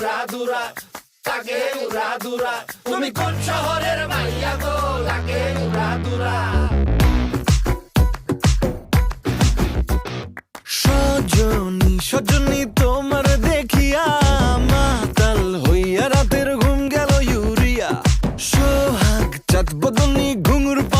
উড়া দুরা লাগে তুমি কোন শহরের মাইয়া গো? লাগে সজনী সজনী তোমার দেখিয়া মাতাল হইয়া রাতের ঘুম গেল ইউরিয়া। সোহাগ চাঁদ বদনি ঘুঙুর পায়ে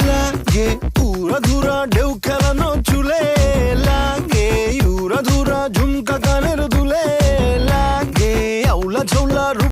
লাগে উড়া ধুরা ঢেউ খেলানো